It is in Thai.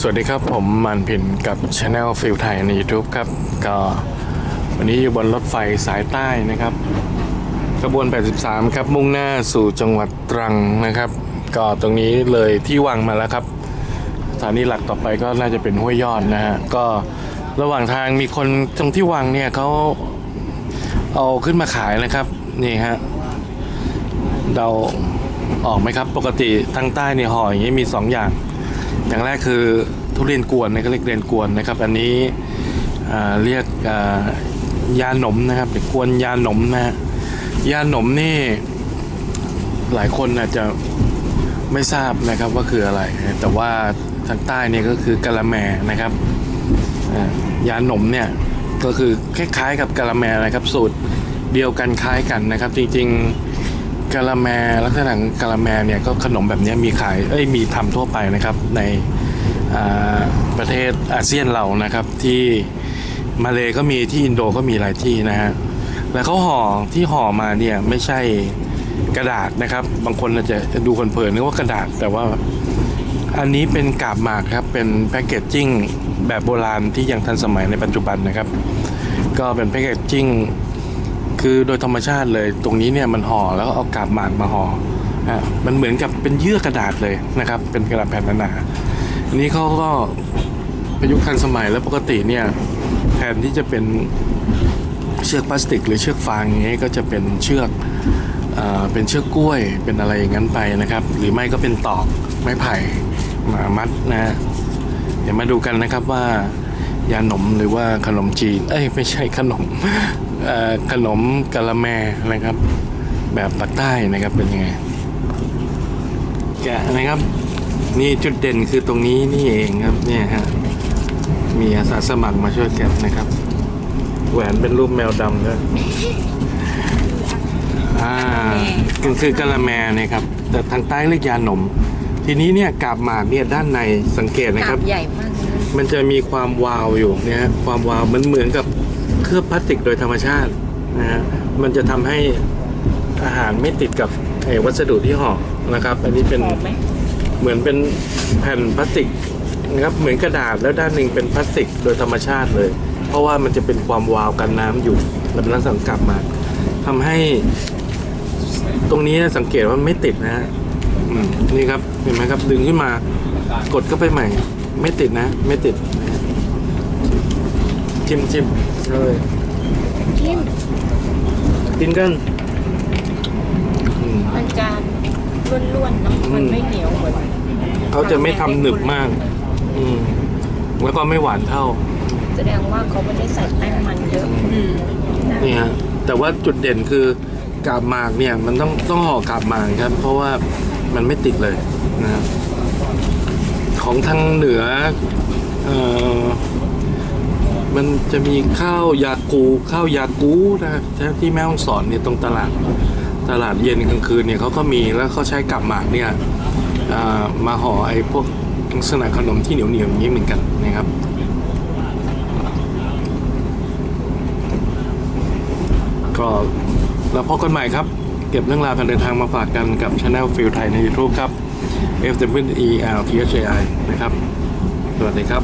สวัสดีครับผมมันพินกับช anel ฟิลไทยใน YouTube ครับ ก็วันนี้อยู่บนรถไฟสายใต้นะครับขบวน 83 ครับ มุ่งหน้าสู่จังหวัดตรังนะครับ ก็ตรงนี้เลยที่วังมาแล้วครับสถานีหลักต่อไปก็น่าจะเป็นห้วยยอดนะฮะก็ระหว่างทางมีคนตรงที่วังเนี่ยเขาเอาขึ้นมาขายนะครับนี่ฮะเราออกไหมครับปกติทางใต้เนี่ยห่ออย่างนี้มี 2 อย่าง อย่างแรกคือทุเรียนกวนนะก็เรียกเรียนกวนนะครับ อันนี้เรียกยาหนมนะครับหรือกวนยาหนมนะฮะยาหนมนี่หลายคนอาจจะไม่ทราบนะครับว่าคืออะไร แต่ว่าทางใต้เนี่ยก็คือกะละแมนะครับยาหนมเนี่ยก็คือคล้ายๆกับกะละแมนะครับสูตรเดียวกันคล้ายกันนะครับ จริงๆ กะละแมลักษณะกะละแมเนี่ยก็ขนมแบบนี้มีขายเอ้ยมีทำทั่วไปนะครับในประเทศอาเซียนเรานะครับ ที่มาเลก็มีที่อินโดก็มีหลายที่นะฮะแล้วเขาห่อที่ห่อมาเนี่ยไม่ใช่กระดาษนะครับ บางคนอาจจะดูเผินนึกว่ากระดาษ แต่ว่าอันนี้เป็นกาบหมากครับ เป็นแพคเกจจิ้งแบบโบราณที่ยังทันสมัยในปัจจุบันนะครับ ก็เป็นแพคเกจจิ้ง คือโดยธรรมชาติเลยตรงนี้เนี่ยมันห่อแล้วก็เอากาบหมากมาห่ออะมันเหมือนกับเป็นเยื่อกระดาษเลยนะครับ เป็นกระดาษแผ่นหนาๆอันนี้เขาก็ประยุกต์ทันสมัยแล้วปกติเนี่ยแทนที่จะเป็นเชือกพลาสติก หรือเชือกฟางอย่างเงี้ยก็จะเป็นเชือกเอ่อเป็นเชือกกล้วยเป็นอะไรอย่างนั้นไปนะครับ หรือไม่ก็เป็นตอกไม้ไผ่มามัดนะเดี๋ยวมาดูกันนะครับว่า ยาหนมหรือว่าขนมจีน เอ้ยไม่ใช่ขนมขนมกะละแมนะครับ แบบปากใต้นะครับเป็นยังไงแกะนะครับ นี่จุดเด่นคือตรงนี้นี่เองครับเนี่ยฮะมีอาสาสมัครมาช่วยแกะนะครับ แหวนเป็นรูปแมวดำด้วยอ่าคือคือกะละแมนะครับ แต่ทางใต้เรียกยาหนม ทีนี้เนี่ยกาบหมากเนี่ยด้านในสังเกตนะครับใหญ่มาก มันจะมีความวาวอยู่เนี่ยฮะความวาวมันเหมือนกับเคลือบพลาสติกโดยธรรมชาตินะฮะมันจะทำให้อาหารไม่ติดกับไอ้วัสดุที่ห่อนะครับ อันนี้เป็นหอมไหมเหมือนเป็นแผ่นพลาสติกนะครับเหมือนกระดาษแล้วด้านหนึ่งเป็นพลาสติกโดยธรรมชาติเลย เพราะว่ามันจะเป็นความวาวกันน้ำอยู่แล้วเป็นลักษณะกลับมาทำให้ตรงนี้สังเกตว่าไม่ติดนะฮะอืมนี่ครับเห็นไหมครับดึงขึ้นมากดเข้าไปใหม่ ไม่ติดนะ ไม่ติดจิ้มจิ้มเลยกินกินกันอืมมันจะล้วนๆเนาะมันไม่เหนียวเหมือนเขาจะไม่ทำหนึบมาก อืมแล้วก็ไม่หวานเท่า แสดงว่าเขาไม่ได้ใส่แป้งมันเยอะอืมนี่ฮะแต่ว่าจุดเด่นคือกาบหมากเนี่ย มันต้องต้องห่อกาบหมากครับ เพราะว่ามันไม่ติดเลยนะครับ ของทางเหนือเอ่อมันจะมีข้าวยากูข้าวยากูนะครับที่แม่ฮ่องสอนเนี่ยตรงตลาดตลาดเย็นกลางคืนเนี่ยเขาก็มีแล้วเขาใช้กาบหมากเนี่ยมาห่อไอ้พวกลักษณะขนมที่เหนียวเหนียวๆอย่างนี้เหมือนกันนะครับก็แล้วพบกันใหม่ครับ เก็บเรื่องราวการเดินทางมาฝากกันกับช anel ฟิลไทยใน YouTube ครับ F W E L T H A I นะครับ สวัสดีครับ